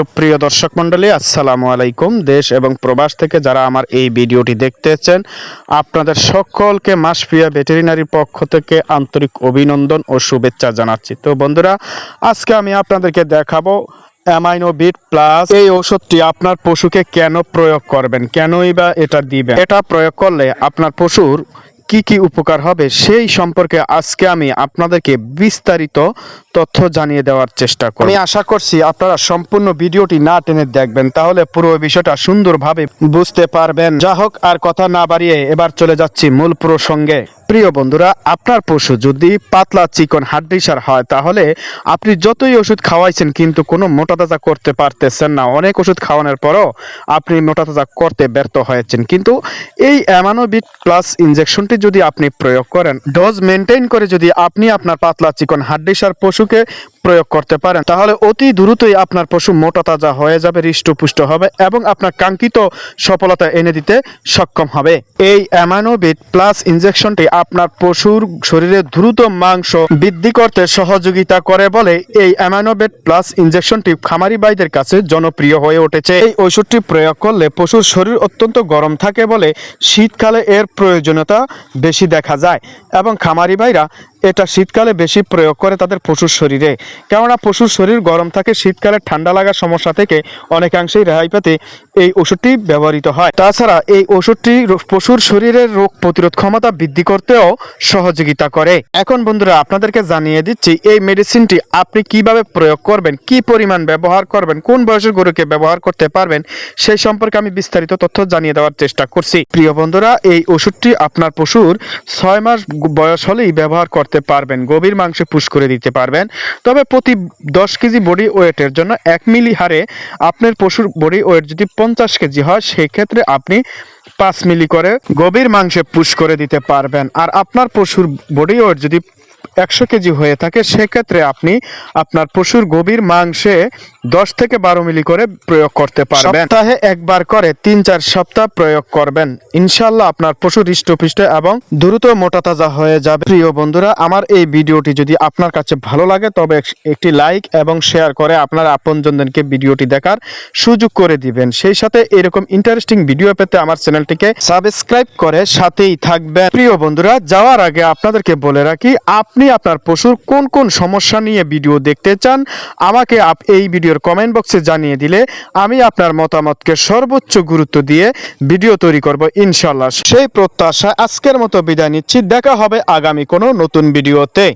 সুপ্রিয় দর্শক মণ্ডলী, আসসালামু আলাইকুম। দেশ এবং প্রবাস থেকে যারা আমার এই ভিডিওটি দেখতেছেন, আপনাদের সকলকে মাসপিয়া ভেটেরিনারির পক্ষ থেকে আন্তরিক অভিনন্দন ও শুভেচ্ছা জানাচ্ছি। তো বন্ধুরা, আজকে আমি আপনাদেরকে দেখাবো অ্যামাইনোবিট প্লাস এই ঔষধটি আপনার পশুকে কেন প্রয়োগ করবেন? কেনই বা এটা দিবেন? এটা প্রয়োগ করলে আপনার পশুর কি কি উপকার হবে সেই সম্পর্কে আজকে আমি আপনাদেরকে বিস্তারিত তথ্য জানিয়ে দেওয়ার চেষ্টা করব। আমি আশা করছি আপনারা সম্পূর্ণ ভিডিওটি না টেনে দেখবেন তাহলে পুরো বিষয়টা সুন্দরভাবে বুঝতে পারবেন। যা হোক আর কথা না বাড়িয়ে এবার চলে যাচ্ছি মূল প্রসঙ্গে। প্রিয় বন্ধুরা আপনার পশু যদি পাতলা চিকন হাড্ডিসার হয় তাহলে আপনি যতই ওষুধ খাওয়াইছেন কিন্তু কোনো মোটা তাজা করতে পারতেছেন না। অনেক ওষুধ খাওয়ানোর পরও আপনি মোটা তাজা করতে ব্যর্থ হয়েছেন। কিন্তু এই অ্যামানোবিট প্লাস ইনজেকশনটি যদি আপনি প্রয়োগ করেন, ডোজ মেনটেন করে যদি আপনি আপনার পাতলা চিকন হাড্ডিসার পশুকে প্রয়োগ করতে পারেন, তাহলে অতি দ্রুতই আপনার পশু মোটা তাজা হয়ে যাবে, হৃষ্টপুষ্ট হবে এবং আপনার কাঙ্ক্ষিত সফলতা এনে দিতে সক্ষম হবে। এই অ্যামানোবিট প্লাস ইনজেকশনটি আপনার পশুর শরীরে দ্রুত মাংস বৃদ্ধি করতে সহযোগিতা করে বলে এই অ্যামানোবেট প্লাস ইনজেকশনটি খামারি বাইদের কাছে জনপ্রিয় হয়ে উঠেছে। এই ওষুধটি প্রয়োগ করলে পশুর শরীর অত্যন্ত গরম থাকে বলে শীতকালে এর প্রয়োজনীয়তা বেশি দেখা যায়। এবং খামারি ভাইরা এটা শীতকালে বেশি প্রয়োগ করে তাদের পশুর শরীরে। কেননা পশুর শরীর গরম থাকে, শীতকালে ঠান্ডা লাগার সমস্যা থেকে অনেকাংশেই রেহাই পেতে এই ওষুধটি ব্যবহৃত হয়। তাছাড়া এই ওষুধটি পশুর শরীরের রোগ প্রতিরোধ ক্ষমতা বৃদ্ধি করতেও সহযোগিতা করে। এখন বন্ধুরা, আপনাদেরকে জানিয়ে দিচ্ছি, এই মেডিসিনটি আপনি কীভাবে প্রয়োগ করবেন, কি পরিমাণ ব্যবহার করবেন, কোন বয়সের গরুকে ব্যবহার করতে পারবেন, সেই সম্পর্কে আমি বিস্তারিত তথ্য জানিয়ে দেওয়ার চেষ্টা করছি। প্রিয় বন্ধুরা, এই ওষুধটি আপনার পশুর ছয় মাস বয়স হলেই ব্যবহার করতে পারবেন। গভীর মাংসে পুশ করে দিতে পারবেন। তবে প্রতি দশ কেজি বডি ওয়েটের জন্য এক মিলি হারে আপনার পশুর বডি ওয়েট যদি পঞ্চাশ কেজি হয়, সেক্ষেত্রে আপনি পাঁচ মিলি করে গভীর মাংসে পুশ করে দিতে পারবেন। আর আপনার পশুর বডি ওয়েট যদি একশো কেজি হয়ে থাকে, সেক্ষেত্রে আপনি আপনার পশুর গভীর মাংসে দশ থেকে বারো মিলি করে প্রয়োগ করতে পারবেন। সপ্তাহে একবার করে তিন চার সপ্তাহ প্রয়োগ করবেন। ইনশাল্লাহ আপনার পশু হৃষ্টপুষ্ট এবং দ্রুত মোটা তাজা হয়ে যাবে। প্রিয় বন্ধুরা, আমার এই ভিডিওটি যদি আপনার কাছে ভালো লাগে, তবে একটি লাইক এবং শেয়ার করে আপনার আপনজনদেরকে ভিডিওটি দেখার সুযোগ করে দিবেন। সেই সাথে এরকম ইন্টারেস্টিং ভিডিও পেতে আমার চ্যানেলটিকে সাবস্ক্রাইব করে সাথেই থাকবেন। প্রিয় বন্ধুরা, যাওয়ার আগে আপনাদেরকে বলে রাখি, আপনি আপনার পশুর কোন কোন সমস্যা নিয়ে ভিডিও দেখতে চান, আমাকে আপ- এই ভিডিওর কমেন্ট বক্সে জানিয়ে দিলে আমি আপনার মতামতকে সর্বোচ্চ গুরুত্ব দিয়ে ভিডিও তৈরি করব ইনশাল্লাহ সেই প্রত্যাশা আজকের মতো বিদায় নিচ্ছি, দেখা হবে আগামী কোনো নতুন ভিডিওতে।